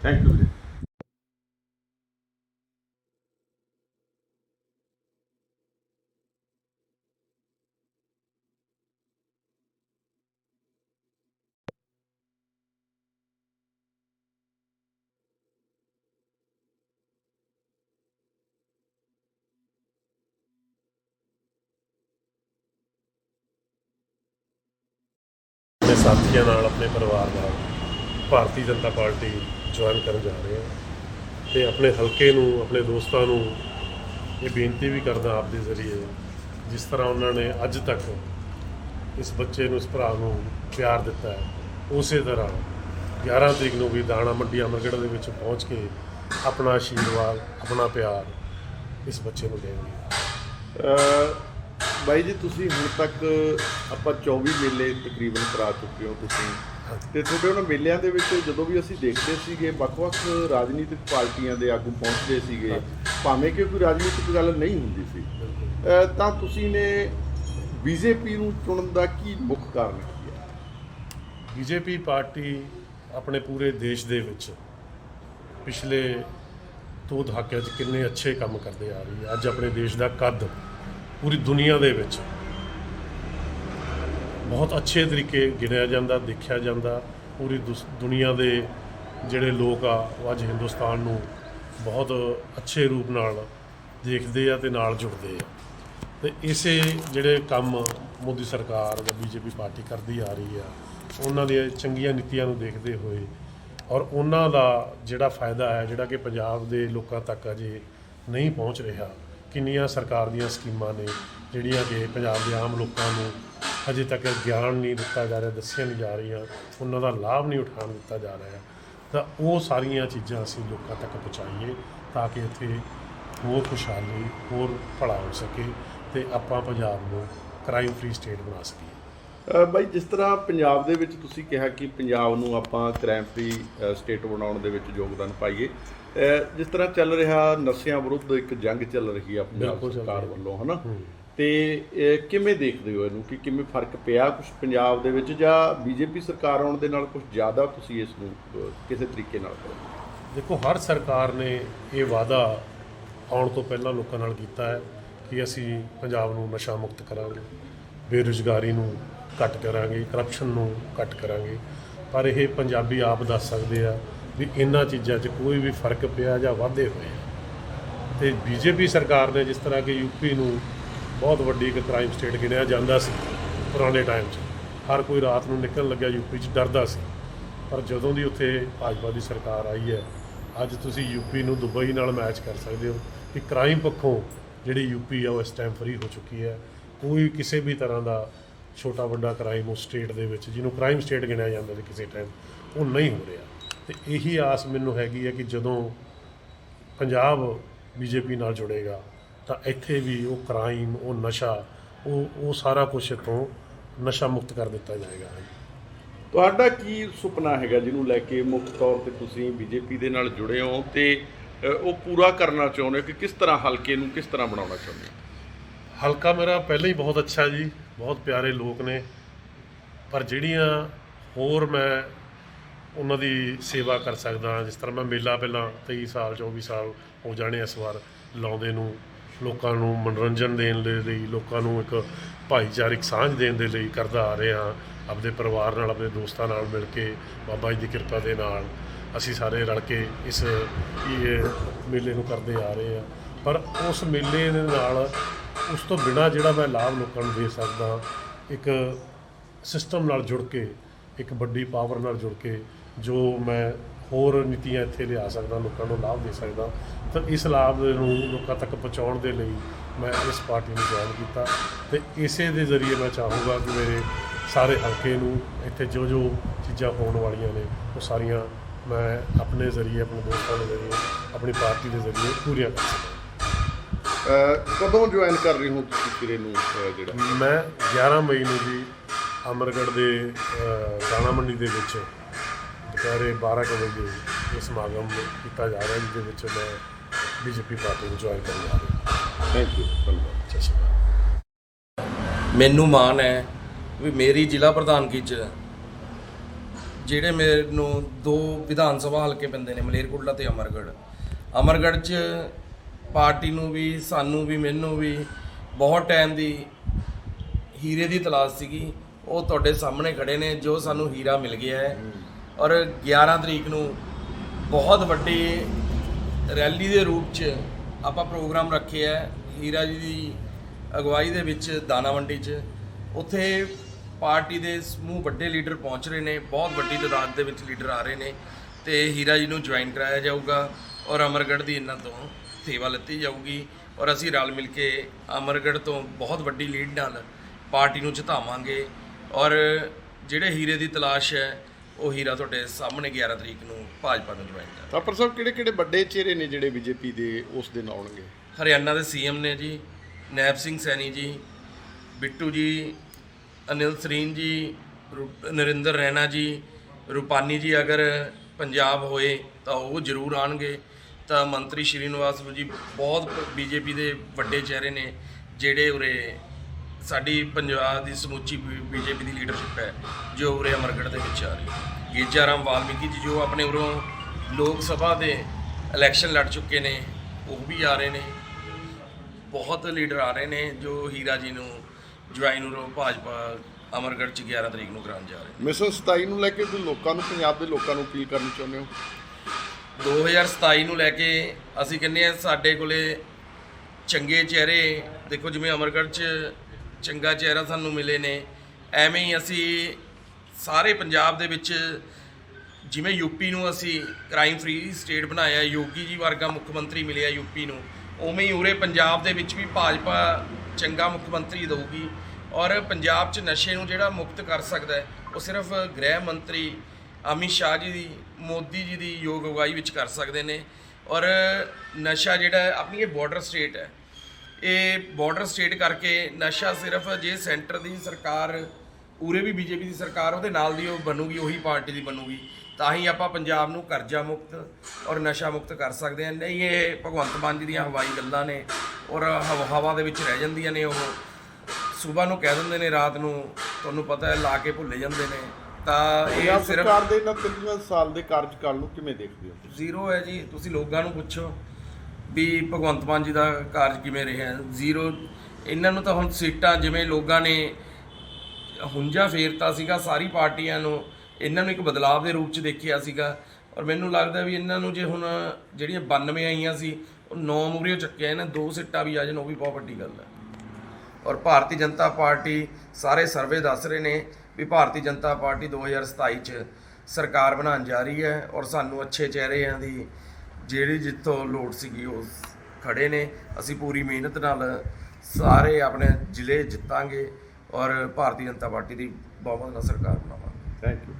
Thank you ਵੀਰੇ ਆਪਣੇ ਸਾਥੀਆਂ ਨਾਲ ਆਪਣੇ ਪਰਿਵਾਰ ਨਾਲ। ਭਾਰਤੀ ਜਨਤਾ ਪਾਰਟੀ ਜੁਆਇਨ ਕਰਨ ਜਾ ਰਹੇ ਹਾਂ ਤੇ ਆਪਣੇ ਹਲਕੇ ਨੂੰ, ਆਪਣੇ ਦੋਸਤਾਂ ਨੂੰ ਇਹ ਬੇਨਤੀ ਵੀ ਕਰਦਾ ਆਪ ਦੇ ਜ਼ਰੀਏ, ਜਿਸ ਤਰ੍ਹਾਂ ਉਹਨਾਂ ਨੇ ਅੱਜ ਤੱਕ ਇਸ ਬੱਚੇ ਨੂੰ, ਇਸ ਭਰਾ ਨੂੰ ਪਿਆਰ ਦਿੱਤਾ ਹੈ, ਉਸੇ ਤਰ੍ਹਾਂ 11 ਤਰੀਕ ਨੂੰ ਵੀ ਦਾਣਾ ਮੰਡੀ ਅਮਰਗੜ੍ਹ ਦੇ ਵਿੱਚ ਪਹੁੰਚ ਕੇ ਆਪਣਾ ਆਸ਼ੀਰਵਾਦ, ਆਪਣਾ ਪਿਆਰ ਇਸ ਬੱਚੇ ਨੂੰ ਦੇਣਗੇ। ਬਾਈ ਜੀ, ਤੁਸੀਂ ਹੁਣ ਤੱਕ ਆਪਾਂ 24 ਮੇਲੇ ਤਕਰੀਬਨ ਕਰਾ ਚੁੱਕੇ ਹੋ ਤੁਸੀਂ। ਤੇ ਤੁਹਾਡੇ ਉਹਨਾਂ ਮੇਲਿਆਂ ਦੇ ਵਿੱਚ ਜਦੋਂ ਵੀ ਅਸੀਂ ਦੇਖਦੇ ਸੀਗੇ, ਵੱਖ-ਵੱਖ ਰਾਜਨੀਤਿਕ ਪਾਰਟੀਆਂ ਦੇ ਆਗੂ ਪਹੁੰਚਦੇ ਸੀਗੇ, ਭਾਵੇਂ ਕਿ ਕੋਈ ਰਾਜਨੀਤਿਕ ਗੱਲ ਨਹੀਂ ਹੁੰਦੀ ਸੀ ਤਾਂ ਤੁਸੀਂ ਨੇ ਬੀਜੇਪੀ ਨੂੰ ਚੁਣਨ ਦਾ ਕੀ ਮੁੱਖ ਕਾਰਨ ਕੀ ਹੈ? ਬੀਜੇਪੀ ਪਾਰਟੀ ਆਪਣੇ ਪੂਰੇ ਦੇਸ਼ ਦੇ ਵਿੱਚ ਪਿਛਲੇ ਦੋ ਦਹਾਕਿਆਂ 'ਚ ਕਿੰਨੇ ਅੱਛੇ ਕੰਮ ਕਰਦੇ ਆ ਰਹੀ ਹੈ। ਅੱਜ ਆਪਣੇ ਦੇਸ਼ ਦਾ ਕੱਦ ਪੂਰੀ ਦੁਨੀਆ ਦੇ ਵਿੱਚ ਬਹੁਤ ਅੱਛੇ ਤਰੀਕੇ ਗਿਣਿਆ ਜਾਂਦਾ, ਦੇਖਿਆ ਜਾਂਦਾ। ਪੂਰੀ ਦੁਸ- ਦੁਨੀਆ ਦੇ ਜਿਹੜੇ ਲੋਕ ਆ, ਉਹ ਅੱਜ ਹਿੰਦੁਸਤਾਨ ਨੂੰ ਬਹੁਤ ਅੱਛੇ ਰੂਪ ਨਾਲ ਦੇਖਦੇ ਆ ਤੇ ਨਾਲ ਜੁੜਦੇ ਆ। ਤੇ ਇਸੇ ਜਿਹੜੇ ਕੰਮ ਮੋਦੀ ਸਰਕਾਰ ਜਾਂ ਬੀਜੇਪੀ ਪਾਰਟੀ ਕਰਦੀ ਆ ਰਹੀ ਆ, ਉਹਨਾਂ ਦੀਆਂ ਚੰਗੀਆਂ ਨੀਤੀਆਂ ਨੂੰ ਦੇਖਦੇ ਹੋਏ ਔਰ ਉਹਨਾਂ ਦਾ ਜਿਹੜਾ ਫਾਇਦਾ ਹੈ, ਜਿਹੜਾ ਕਿ ਪੰਜਾਬ ਦੇ ਲੋਕਾਂ ਤੱਕ ਅਜੇ ਨਹੀਂ ਪਹੁੰਚ ਰਿਹਾ, ਕਿੰਨੀਆਂ ਸਰਕਾਰ ਦੀਆਂ ਸਕੀਮਾਂ ਨੇ, ਜਿਹੜੀਆਂ ਕਿ ਪੰਜਾਬ ਦੇ ਆਮ ਲੋਕਾਂ ਨੂੰ ਅਜੇ ਤੱਕ ਗਿਆਨ ਨਹੀਂ ਦਿੱਤਾ ਜਾ ਰਿਹਾ ਦੱਸੀਆਂ ਨਹੀਂ ਜਾ ਰਹੀਆਂ ਉਹਨਾਂ ਦਾ ਲਾਭ ਨਹੀਂ ਉਠਾਉਣ ਦਿੱਤਾ ਜਾ ਰਿਹਾ। ਤਾਂ ਉਹ ਸਾਰੀਆਂ ਚੀਜ਼ਾਂ ਅਸੀਂ ਲੋਕਾਂ ਤੱਕ ਪਹੁੰਚਾਈਏ ਤਾਂ ਕਿ ਇੱਥੇ ਹੋਰ ਖੁਸ਼ਹਾਲੀ ਹੋਰ ਭਲਾ ਹੋ ਸਕੇ ਤੇ ਆਪਾਂ ਪੰਜਾਬ ਨੂੰ ਕ੍ਰਾਈਮ ਫ੍ਰੀ ਸਟੇਟ ਬਣਾ ਸਕੀਏ। ਬਾਈ ਜਿਸ ਤਰ੍ਹਾਂ ਪੰਜਾਬ ਦੇ ਵਿੱਚ ਤੁਸੀਂ ਕਿਹਾ ਕਿ ਪੰਜਾਬ ਨੂੰ ਆਪਾਂ ਕ੍ਰਾਈਮ ਫ੍ਰੀ ਸਟੇਟ ਬਣਾਉਣ ਦੇ ਵਿੱਚ ਯੋਗਦਾਨ ਪਾਈਏ ਜਿਸ ਤਰ੍ਹਾਂ ਚੱਲ ਰਿਹਾ ਨਸ਼ਿਆਂ ਵਿਰੁੱਧ ਇੱਕ ਜੰਗ ਚੱਲ ਰਹੀ ਆ ਪੰਜਾਬ ਸਰਕਾਰ। ਵੱਲੋਂ ਹਨਾ? ਤੇ ਕਿਵੇਂ ਦੇਖਦੇ ਹੋ ਇਹਨੂੰ? ਕਿ ਕਿਵੇਂ ਫ਼ਰਕ ਪਿਆ ਕੁਝ ਪੰਜਾਬ ਦੇ ਵਿੱਚ ਜਾਂ ਬੀਜੇਪੀ ਸਰਕਾਰ ਆਉਣ ਦੇ ਨਾਲ ਕੁਝ ਜ਼ਿਆਦਾ ਤੁਸੀਂ ਇਸ ਨੂੰ ਕਿਸੇ ਤਰੀਕੇ ਨਾਲ ਕਰੋ? ਦੇਖੋ, ਹਰ ਸਰਕਾਰ ਨੇ ਇਹ ਵਾਅਦਾ ਆਉਣ ਤੋਂ ਪਹਿਲਾਂ ਲੋਕਾਂ ਨਾਲ ਕੀਤਾ ਹੈ ਕਿ ਅਸੀਂ ਪੰਜਾਬ ਨੂੰ ਨਸ਼ਾ ਮੁਕਤ ਕਰਾਂਗੇ, ਬੇਰੁਜ਼ਗਾਰੀ ਨੂੰ ਘੱਟ ਕਰਾਂਗੇ ਕਰਪਸ਼ਨ ਨੂੰ ਘੱਟ ਕਰਾਂਗੇ। ਪਰ ਇਹ ਪੰਜਾਬੀ ਆਪ ਦੱਸ ਸਕਦੇ ਆ ਵੀ ਇਹਨਾਂ ਚੀਜ਼ਾਂ 'ਚ ਕੋਈ ਵੀ ਫ਼ਰਕ ਪਿਆ ਜਾਂ ਵਾਧੇ ਹੋਏ ਆ। ਤੇ ਬੀਜੇਪੀ ਸਰਕਾਰ ਨੇ ਜਿਸ ਤਰ੍ਹਾਂ ਕਿ ਯੂਪੀ ਨੂੰ ਬਹੁਤ ਵੱਡੀ ਇੱਕ ਕ੍ਰਾਈਮ ਸਟੇਟ ਗਿਣਿਆ ਜਾਂਦਾ ਸੀ ਪੁਰਾਣੇ ਟਾਈਮ 'ਚ। ਹਰ ਕੋਈ ਰਾਤ ਨੂੰ ਨਿਕਲਣ ਲੱਗਿਆ ਯੂਪੀ 'ਚ ਡਰਦਾ ਸੀ। ਪਰ ਜਦੋਂ ਦੀ ਉੱਥੇ ਭਾਜਪਾ ਦੀ ਸਰਕਾਰ ਆਈ ਹੈ, ਅੱਜ ਤੁਸੀਂ ਯੂਪੀ ਨੂੰ ਦੁਬਈ ਨਾਲ ਮੈਚ ਕਰ ਸਕਦੇ ਹੋ ਕਿ ਕ੍ਰਾਈਮ ਪੱਖੋਂ ਜਿਹੜੀ ਯੂਪੀ ਆ ਉਹ ਇਸ ਟਾਈਮ ਫਰੀ ਹੋ ਚੁੱਕੀ ਹੈ। ਕੋਈ ਕਿਸੇ ਵੀ ਤਰ੍ਹਾਂ ਦਾ ਛੋਟਾ ਵੱਡਾ ਕ੍ਰਾਈਮ ਉਸ ਸਟੇਟ ਦੇ ਵਿੱਚ ਜਿਹਨੂੰ ਕ੍ਰਾਈਮ ਸਟੇਟ ਗਿਣਿਆ ਜਾਂਦਾ ਸੀ ਕਿਸੇ ਟਾਈਮ ਉਹ ਨਹੀਂ ਹੋ ਰਿਹਾ। ਤੇ ਇਹੀ ਆਸ ਮੈਨੂੰ ਹੈਗੀ ਹੈ ਕਿ ਜਦੋਂ ਪੰਜਾਬ ਬੀਜੇਪੀ ਨਾਲ ਜੁੜੇਗਾ ਤਾਂ ਇੱਥੇ ਵੀ ਉਹ ਕ੍ਰਾਈਮ ਉਹ ਨਸ਼ਾ ਉਹ ਉਹ ਸਾਰਾ ਕੁਝ ਇੱਥੋਂ ਨਸ਼ਾ ਮੁਕਤ ਕਰ ਦਿੱਤਾ ਜਾਏਗਾ। ਤੁਹਾਡਾ ਕੀ ਸੁਪਨਾ ਹੈਗਾ ਜਿਹਨੂੰ ਲੈ ਕੇ ਮੁੱਖ ਤੌਰ ਤੇ ਤੁਸੀਂ ਬੀਜੇਪੀ ਦੇ ਨਾਲ ਜੁੜੇ ਹੋ ਤੇ ਉਹ ਪੂਰਾ ਕਰਨਾ ਚਾਹੁੰਦੇ ਹੋ ਕਿ ਕਿਸ ਤਰ੍ਹਾਂ ਹਲਕੇ ਨੂੰ ਕਿਸ ਤਰ੍ਹਾਂ ਬਣਾਉਣਾ ਚਾਹੁੰਦੇ ਹੋ? ਹਲਕਾ ਮੇਰਾ ਪਹਿਲਾਂ ਹੀ ਬਹੁਤ ਅੱਛਾ ਜੀ ਬਹੁਤ ਪਿਆਰੇ ਲੋਕ ਨੇ ਪਰ ਜਿਹੜੀਆਂ ਹੋਰ ਮੈਂ ਉਹਨਾਂ ਦੀ ਸੇਵਾ ਕਰ ਸਕਦਾ ਜਿਸ ਤਰ੍ਹਾਂ ਮੈਂ ਮੇਲਾ ਪਹਿਲਾਂ 23 ਸਾਲ 24 ਸਾਲ ਹੋ ਜਾਣੇ ਇਸ ਵਾਰ ਲਾਉਂਦੇ ਨੂੰ ਲੋਕਾਂ ਨੂੰ ਮਨੋਰੰਜਨ ਦੇਣ ਦੇ ਲਈ, ਲੋਕਾਂ ਨੂੰ ਇੱਕ ਭਾਈਚਾਰਕ ਸਾਂਝ ਦੇਣ ਦੇ ਲਈ ਕਰਦਾ ਆ ਰਿਹਾ ਆਪਣੇ ਪਰਿਵਾਰ ਨਾਲ ਆਪਣੇ ਦੋਸਤਾਂ ਨਾਲ ਮਿਲ ਕੇ ਬਾਬਾ ਜੀ ਦੀ ਕਿਰਪਾ ਦੇ ਨਾਲ ਅਸੀਂ ਸਾਰੇ ਰਲ ਕੇ ਇਸ ਮੇਲੇ ਨੂੰ ਕਰਦੇ ਆ ਰਹੇ ਹਾਂ। ਪਰ ਉਸ ਮੇਲੇ ਦੇ ਨਾਲ ਉਸ ਤੋਂ ਬਿਨਾ ਜਿਹੜਾ ਮੈਂ ਲਾਭ ਲੋਕਾਂ ਨੂੰ ਦੇ ਸਕਦਾ, ਇੱਕ ਸਿਸਟਮ ਨਾਲ ਜੁੜ ਕੇ, ਇੱਕ ਵੱਡੀ ਪਾਵਰ ਨਾਲ ਜੁੜ ਕੇ ਜੋ ਮੈਂ ਹੋਰ ਨੀਤੀਆਂ ਇੱਥੇ ਲਿਆ ਸਕਦਾ ਲੋਕਾਂ ਨੂੰ ਲਾਭ ਦੇ ਸਕਦਾ। ਤਾਂ ਇਸ ਲਾਭ ਨੂੰ ਲੋਕਾਂ ਤੱਕ ਪਹੁੰਚਾਉਣ ਦੇ ਲਈ ਮੈਂ ਇਸ ਪਾਰਟੀ ਨੂੰ ਜੁਆਇਨ ਕੀਤਾ। ਤੇ ਇਸੇ ਦੇ ਜ਼ਰੀਏ ਮੈਂ ਚਾਹੂੰਗਾ ਕਿ ਮੇਰੇ ਸਾਰੇ ਹਲਕੇ ਨੂੰ ਇੱਥੇ ਜੋ ਜੋ ਚੀਜ਼ਾਂ ਹੋਣ ਵਾਲੀਆਂ ਨੇ ਉਹ ਸਾਰੀਆਂ ਮੈਂ ਆਪਣੇ ਜ਼ਰੀਏ ਆਪਣੇ ਦੋਸਤਾਂ ਦੇ ਜ਼ਰੀਏ ਆਪਣੀ ਪਾਰਟੀ ਦੇ ਜ਼ਰੀਏ ਪੂਰੀਆਂ ਕਰ ਸਕਾਂ। ਕਦੋਂ ਜੁਆਇਨ ਕਰ ਰਹੇ ਹੋ ਤੁਸੀਂ ਸਿਰੇ ਨੂੰ ਜਿਹੜਾ? ਮੈਂ 11 ਮਈ ਨੂੰ ਜੀ ਅਮਰਗੜ੍ਹ ਦੇ ਦਾਣਾ ਮੰਡੀ ਦੇ ਵਿੱਚ ਦੁਪਹਿਰੇ 12 ਕੁ ਵਜੇ ਇਹ ਸਮਾਗਮ ਕੀਤਾ ਜਾ ਰਿਹਾ ਜਿਹਦੇ ਵਿੱਚ ਮੈਂ ਬੀਜੇਪੀ ਪਾਰਟੀ ਨੂੰ ਜੁਆਇਨ ਕਰਨ ਜਾ ਰਿਹਾ। ਥੈਂਕ ਯੂ ਧੰਨਵਾਦ। ਸਤਿ ਸ਼੍ਰੀ ਅਕਾਲ। ਮੈਨੂੰ ਮਾਣ ਹੈ ਵੀ ਮੇਰੀ ਜ਼ਿਲ੍ਹਾ ਪ੍ਰਧਾਨਗੀ 'ਚ ਜਿਹੜੇ ਮੇਰੇ ਨੂੰ ਦੋ ਵਿਧਾਨ ਸਭਾ ਹਲਕੇ ਪੈਂਦੇ ਨੇ ਮਲੇਰਕੋਟਲਾ ਤੇ ਅਮਰਗੜ੍ਹ। ਅਮਰਗੜ੍ਹ 'ਚ ਪਾਰਟੀ ਨੂੰ ਵੀ ਸਾਨੂੰ ਵੀ ਮੈਨੂੰ ਵੀ ਬਹੁਤ ਟਾਈਮ ਦੀ ਹੀਰੇ ਦੀ ਤਲਾਸ਼ ਸੀਗੀ। ਉਹ ਤੁਹਾਡੇ ਸਾਹਮਣੇ ਖੜੇ ਨੇ ਜੋ ਸਾਨੂੰ ਹੀਰਾ ਮਿਲ ਗਿਆ ਹੈ। ਔਰ 11 ਤਰੀਕ ਨੂੰ ਬਹੁਤ ਵੱਡੀ ਰੈਲੀ ਦੇ ਰੂਪ 'ਚ ਆਪਾਂ ਪ੍ਰੋਗਰਾਮ ਰੱਖਿਆ ਹੈ ਹੀਰਾ ਜੀ ਦੀ ਅਗਵਾਈ ਦੇ ਵਿੱਚ ਦਾਣਾ ਮੰਡੀ 'ਚ। ਉੱਥੇ ਪਾਰਟੀ ਦੇ ਸਮੂਹ ਵੱਡੇ ਲੀਡਰ ਪਹੁੰਚ ਰਹੇ ਨੇ, ਬਹੁਤ ਵੱਡੀ ਤਾਦਾਦ ਦੇ ਵਿੱਚ ਲੀਡਰ ਆ ਰਹੇ ਨੇ ਤੇ ਹੀਰਾ ਜੀ ਨੂੰ ਜੁਆਇਨ ਕਰਾਇਆ ਜਾਊਗਾ ਔਰ ਅਮਰਗੜ੍ਹ ਦੀ ਇਹਨਾਂ ਤੋਂ ਸੇਵਾ ਲਿੱਤੀ ਜਾਊਗੀ ਔਰ ਅਸੀਂ ਰਲ ਮਿਲ ਕੇ ਅਮਰਗੜ੍ਹ ਤੋਂ ਬਹੁਤ ਵੱਡੀ ਲੀਡ ਨਾਲ ਪਾਰਟੀ ਨੂੰ ਜਿਤਾਵਾਂਗੇ ਔਰ ਜਿਹੜੇ ਹੀਰੇ ਦੀ ਤਲਾਸ਼ ਹੈ ਉਹ ਹੀਰਾ ਤੁਹਾਡੇ ਸਾਹਮਣੇ 11 ਤਰੀਕ ਨੂੰ ਭਾਜਪਾ ਨੂੰ ਜੁਆਇਨ ਕਰ ਤਾਂ ਪਰ ਸਾਹਿਬ ਕਿਹੜੇ ਕਿਹੜੇ ਵੱਡੇ ਚਿਹਰੇ ਨੇ ਜਿਹੜੇ ਬੀਜੇਪੀ ਦੇ ਉਸ ਦਿਨ ਆਉਣਗੇ? ਹਰਿਆਣਾ ਦੇ ਸੀਐਮ ਨੇ ਜੀ ਨੈਬ ਸਿੰਘ ਸੈਣੀ ਜੀ ਬਿੱਟੂ ਜੀ ਅਨਿਲ ਸਰੀਨ ਜੀ ਨਰਿੰਦਰ ਰੈਣਾ ਜੀ ਰੂਪਾਨੀ ਜੀ ਅਗਰ ਪੰਜਾਬ ਹੋਏ ਤਾਂ ਉਹ ਜ਼ਰੂਰ ਆਣਗੇ ਤਾਂ ਮੰਤਰੀ ਸ਼੍ਰੀਨਿਵਾਸ ਜੀ ਬਹੁਤ ਬੀਜੇਪੀ ਦੇ ਵੱਡੇ ਚਿਹਰੇ ਨੇ ਜਿਹੜੇ ਉਰੇ ਸਾਡੀ ਪੰਜਾਬ ਦੀ ਸਮੁੱਚੀ ਬੀਜੇਪੀ ਦੀ ਲੀਡਰਸ਼ਿਪ ਹੈ ਜੋ ਉਰੇ ਅਮਰਗੜ੍ਹ ਦੇ ਵਿੱਚ ਆ ਰਹੀ ਹੈ। ਗੇਜਾ ਰਾਮ ਵਾਲਮੀਕੀ ਜੀ ਜੋ ਆਪਣੇ ਉਰੋਂ ਲੋਕ ਸਭਾ ਦੇ ਇਲੈਕਸ਼ਨ ਲੜ ਚੁੱਕੇ ਨੇ ਉਹ ਵੀ ਆ ਰਹੇ ਨੇ। ਬਹੁਤ ਲੀਡਰ ਆ ਰਹੇ ਨੇ ਜੋ ਹੀਰਾ ਜੀ ਨੂੰ ਜੁਆਇਨ ਉਰੋਂ ਭਾਜਪਾ ਅਮਰਗੜ੍ਹ ਚ 11 ਤਰੀਕ ਨੂੰ ਕਰਾਉਣ ਜਾ ਰਹੇ ਨੇ। ਮਿਸ਼ਨ 27 ਨੂੰ ਲੈ ਕੇ ਤੁਸੀਂ ਲੋਕਾਂ ਨੂੰ ਪੰਜਾਬ ਦੇ ਲੋਕਾਂ ਨੂੰ ਅਪੀਲ ਕਰਨੀ ਚਾਹੁੰਦੇ ਹੋ? 2027 ਨੂੰ ਲੈ ਕੇ ਅਸੀਂ ਕਹਿੰਦੇ ਆ ਸਾਡੇ ਕੋਲੇ ਚੰਗੇ ਚਿਹਰੇ ਦੇਖੋ ਜਿਵੇਂ ਅਮਰਗੜ੍ਹ 'ਚ ਚੰਗਾ ਚਿਹਰਾ ਸਾਨੂੰ ਮਿਲੇ ਨੇ। ਐਵੇਂ ਹੀ ਅਸੀਂ ਸਾਰੇ ਪੰਜਾਬ ਦੇ ਵਿੱਚ ਜਿਵੇਂ ਯੂਪੀ ਨੂੰ ਅਸੀਂ ਕ੍ਰਾਈਮ ਫ੍ਰੀ ਸਟੇਟ ਬਣਾਇਆ, ਯੋਗੀ ਜੀ ਵਰਗਾ ਮੁੱਖ ਮੰਤਰੀ ਮਿਲਿਆ ਯੂਪੀ ਨੂੰ, ਉਵੇਂ ਹੀ ਉਰੇ ਪੰਜਾਬ ਦੇ ਵਿੱਚ ਵੀ ਭਾਜਪਾ ਚੰਗਾ ਮੁੱਖ ਮੰਤਰੀ ਦੇਊਗੀ ਔਰ ਪੰਜਾਬ 'ਚ ਨਸ਼ੇ ਨੂੰ ਜਿਹੜਾ ਮੁਕਤ ਕਰ ਸਕਦਾ ਹੈ, ਉਹ ਸਿਰਫ ਗ੍ਰਹਿ ਮੰਤਰੀ ਅਮਿਤ ਸ਼ਾਹ ਜੀ ਦੀ, ਮੋਦੀ ਜੀ ਦੀ ਯੋਗ ਅਗਵਾਈ ਵਿੱਚ ਕਰ ਸਕਦੇ ਨੇ। ਔਰ ਨਸ਼ਾ ਜਿਹੜਾ ਆਪਣੀ ਇਹ ਬਾਰਡਰ ਸਟੇਟ ਹੈ ਇਹ ਬਾਰਡਰ ਸਟੇਟ ਕਰਕੇ ਨਸ਼ਾ ਸਿਰਫ ਜੇ ਸੈਂਟਰ ਦੀ ਸਰਕਾਰ ਉਰੇ ਵੀ ਬੀਜੇਪੀ ਦੀ ਸਰਕਾਰ ਉਹਦੇ ਨਾਲ ਦੀ ਉਹ ਬਣੂਗੀ ਉਹੀ ਪਾਰਟੀ ਦੀ ਬਣੂਗੀ ਤਾਂ ਹੀ ਆਪਾਂ ਪੰਜਾਬ ਨੂੰ ਕਰਜ਼ਾ ਮੁਕਤ ਔਰ ਨਸ਼ਾ ਮੁਕਤ ਕਰ ਸਕਦੇ ਹਾਂ। ਨਹੀਂ ਇਹ ਭਗਵੰਤ ਮਾਨ ਜੀ ਦੀਆਂ ਹਵਾਈ ਗੱਲਾਂ ਨੇ ਔਰ ਹਵਾ ਦੇ ਵਿੱਚ ਰਹਿ ਜਾਂਦੀਆਂ ਨੇ ਉਹ। ਸਵੇਰ ਨੂੰ ਕਹਿ ਦਿੰਦੇ ਨੇ ਰਾਤ ਨੂੰ ਤੁਹਾਨੂੰ ਪਤਾ ਹੈ ਲਾ ਕੇ ਭੁੱਲੇ ਜਾਂਦੇ ਨੇ। ਤਾਂ ਇਹ ਸਿਰਫ ਸਰਕਾਰ ਦੇ ਇਹਨਾਂ ਤਿੰਨ ਸਾਲ ਦੇ ਕਾਰਜਕਾਲ ਨੂੰ ਕਿਵੇਂ ਦੇਖਦੇ ਹੋ? ਜ਼ੀਰੋ ਹੈ ਜੀ। ਤੁਸੀਂ ਲੋਕਾਂ ਨੂੰ ਪੁੱਛੋ। ਵੀ ਭਗਵੰਤ ਮਾਨ ਜੀ ਦਾ ਕਾਰਜ ਕਿਵੇਂ ਰਿਹਾ? ਜ਼ੀਰੋ ਇਹਨਾਂ ਨੂੰ ਤਾਂ ਹੁਣ ਸੀਟਾਂ ਜਿਵੇਂ ਲੋਕਾਂ ਨੇ ਹੁੰਜਾ ਫੇਰਤਾ ਸੀਗਾ, ਸਾਰੀ ਪਾਰਟੀਆਂ ਨੂੰ, ਇਹਨਾਂ ਨੂੰ ਇੱਕ ਬਦਲਾਅ ਦੇ ਰੂਪ ਚ ਦੇਖਿਆ ਸੀਗਾ। ਔਰ ਮੈਨੂੰ ਲੱਗਦਾ ਵੀ ਇਹਨਾਂ ਨੂੰ ਜੇ ਹੁਣ ਜਿਹੜੀਆਂ 92 ਆਈਆਂ ਸੀ, ਉਹ 9 ਮੂਰੀਓ ਚੱਕਿਆ, ਇਹਨਾਂ ਦੋ ਸੀਟਾਂ ਵੀ ਆ ਜਾਣ, ਉਹ ਵੀ ਬਹੁਤ ਵੱਡੀ ਗੱਲ ਹੈ। ਔਰ ਭਾਰਤੀ ਜਨਤਾ ਪਾਰਟੀ ਸਾਰੇ ਸਰਵੇ ਦੱਸ ਰਹੇ ਨੇ ਵੀ ਭਾਰਤੀ ਜਨਤਾ ਪਾਰਟੀ 2027 ਚ ਸਰਕਾਰ ਬਣਾਉਣ ਜਾ ਰਹੀ ਹੈ ਔਰ ਸਾਨੂੰ ਅੱਛੇ ਚਿਹਰਿਆਂ ਦੀ ਜਿਹੜੀ ਜਿੱਥੋਂ ਲੋੜ ਸੀਗੀ ਉਹ ਖੜੇ ਨੇ। ਅਸੀਂ ਪੂਰੀ ਮਿਹਨਤ ਨਾਲ ਸਾਰੇ ਆਪਣੇ ਜ਼ਿਲ੍ਹੇ ਜਿੱਤਾਂਗੇ ਔਰ ਭਾਰਤੀ ਜਨਤਾ ਪਾਰਟੀ ਦੀ ਬਹੁਮਤ ਨਾਲ ਸਰਕਾਰ ਬਣਾਵਾਂਗੇ। Thank you